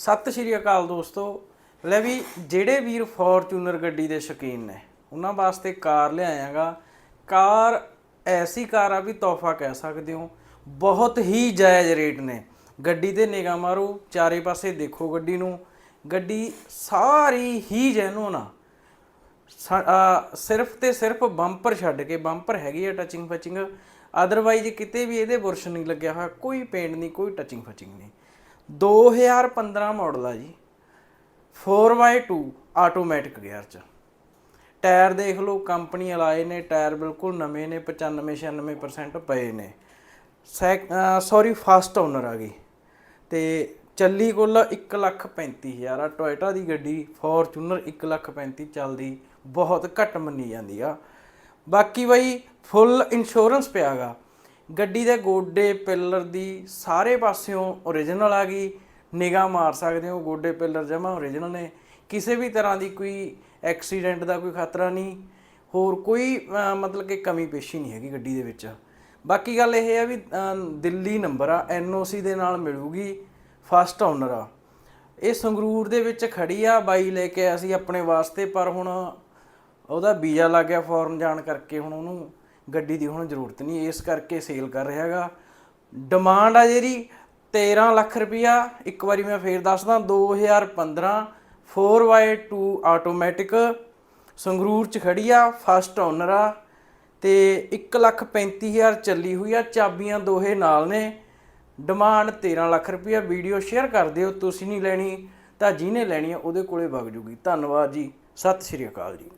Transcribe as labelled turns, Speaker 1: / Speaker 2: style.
Speaker 1: ਸਤਿ ਸ਼੍ਰੀ ਅਕਾਲ ਦੋਸਤੋ। ਲੈ ਵੀ ਜਿਹੜੇ ਵੀਰ ਫੋਰਚੂਨਰ ਗੱਡੀ ਦੇ ਸ਼ੌਕੀਨ ਨੇ, ਉਹਨਾਂ ਵਾਸਤੇ ਕਾਰ ਲਿਆਇਆਗਾ। ਕਾਰ ਐਸੀ ਕਾਰ ਆ ਵੀ ਤੋਹਫਾ ਕਹਿ ਸਕਦੇ ਹੋ। ਬਹੁਤ ਹੀ ਜਾਇਜ਼ ਰੇਟ ਨੇ। ਗੱਡੀ ਤੇ ਨਿਗਾਹ ਮਾਰੋ, ਚਾਰੇ ਪਾਸੇ ਦੇਖੋ ਗੱਡੀ ਨੂੰ। ਗੱਡੀ ਸਾਰੀ ਹੀ ਜੈਨੂਨ ਆ। ਸਾ- ਅਹ ਸਿਰਫ ਤੇ ਸਿਰਫ ਬੰਪਰ ਛੱਡ ਕੇ, ਬੰਪਰ ਹੈਗੀ ਆ ਟਚਿੰਗ ਫਚਿੰਗ ਅਦਰਵਾਈਜ਼ ਕਿਤੇ ਵੀ ਇਹਦੇ ਬੁਰਸ਼ ਨਹੀਂ ਲੱਗਿਆ ਹੋਇਆ, ਕੋਈ ਪੇਂਟ ਨਹੀਂ, ਕੋਈ ਟਚਿੰਗ ਫਚਿੰਗ ਨਹੀਂ। 2015 ਮਾਡਲ ਆ ਜੀ। 4x2 ਆਟੋਮੈਟਿਕ ਗੇਅਰ ਚ। ਟਾਇਰ ਦੇਖ ਲਓ, ਕੰਪਨੀ ਵਾਲੇ ਨੇ ਟਾਇਰ ਬਿਲਕੁਲ ਨਵੇਂ ਨੇ 95 96% ਪਏ ਨੇ। ਸੌਰੀ ਫਸਟ ਓਨਰ ਆ ਗਈ। ਤੇ ਚੱਲੀ ਕੁੱਲ 135000 ਆ। ਟੋਇਟਾ ਦੀ ਗੱਡੀ ਫੋਰਚੂਨਰ 1350 ਚੱਲਦੀ, ਬਹੁਤ ਘੱਟ ਮੰਨੀ ਜਾਂਦੀ ਆ। ਬਾਕੀ ਬਈ ਫੁੱਲ ਇੰਸ਼ੋਰੈਂਸ ਪਿਆਗਾ ਗੱਡੀ ਦੇ ਗੋਡੇ ਪਿੱਲਰ ਦੀ ਸਾਰੇ ਪਾਸਿਓਂ ਓਰੀਜਨਲ ਆ ਗਈ। ਨਿਗਾਹ ਮਾਰ ਸਕਦੇ ਹੋ, ਗੋਡੇ ਪਿੱਲਰ ਜਮਾ ਓਰੀਜਨਲ ਨੇ। ਕਿਸੇ ਵੀ ਤਰ੍ਹਾਂ ਦੀ ਕੋਈ ਐਕਸੀਡੈਂਟ ਦਾ ਕੋਈ ਖਤਰਾ ਨਹੀਂ। ਹੋਰ ਕੋਈ ਮਤਲਬ ਕਿ ਕਮੀ ਪੇਸ਼ੀ ਨਹੀਂ ਹੈਗੀ ਗੱਡੀ ਦੇ ਵਿੱਚ। ਬਾਕੀ ਗੱਲ ਇਹ ਹੈ ਵੀ ਦਿੱਲੀ ਨੰਬਰ ਆ ਐਨਓਸੀ ਦੇ ਨਾਲ ਮਿਲੂਗੀ ਫਸਟ ਓਨਰ ਆ। ਇਹ ਸੰਗਰੂਰ ਦੇ ਵਿੱਚ ਖੜੀ ਆ, ਬਾਈ ਲੈ ਕੇ ਆਇਆ ਸੀ ਆਪਣੇ ਵਾਸਤੇ, ਪਰ ਹੁਣ ਉਹਦਾ ਵੀਜ਼ਾ ਲੱਗ ਗਿਆ ਫੋਰਨ ਜਾਣ ਕਰਕੇ ਹੁਣ ਉਹਨੂੰ ਗੱਡੀ ਦੀ ਹੁਣ ਜ਼ਰੂਰਤ ਨਹੀਂ, ਇਸ ਕਰਕੇ ਸੇਲ ਕਰ ਰਿਹਾ ਹੈਗਾ। ਡਿਮਾਂਡ ਆ ਜਿਹੜੀ 13 ਲੱਖ ਰੁਪਿਆ ਇੱਕ ਵਾਰੀ ਮੈਂ ਫੇਰ ਦੱਸਦਾ 2015 4x2 ਆਟੋਮੈਟਿਕ ਸੰਗਰੂਰ ਚ ਖੜੀ ਆ ਫਸਟ ਓਨਰ ਆ। ਤੇ 135000 ਚੱਲੀ ਹੋਈ ਆ, ਚਾਬੀਆਂ ਦੋਹੇ ਨਾਲ ਨੇ। ਡਿਮਾਂਡ 13 ਲੱਖ ਰੁਪਿਆ ਵੀਡੀਓ ਸ਼ੇਅਰ ਕਰ ਦਿਓ, ਤੁਸੀਂ ਨਹੀਂ ਲੈਣੀ ਤਾਂ ਜਿਹਨੇ ਲੈਣੀ ਆ, ਉਹਦੇ ਕੋਲੇ ਵਗ ਜੂਗੀ। ਧੰਨਵਾਦ ਜੀ, ਸਤਿ ਸ਼੍ਰੀ ਅਕਾਲ ਜੀ।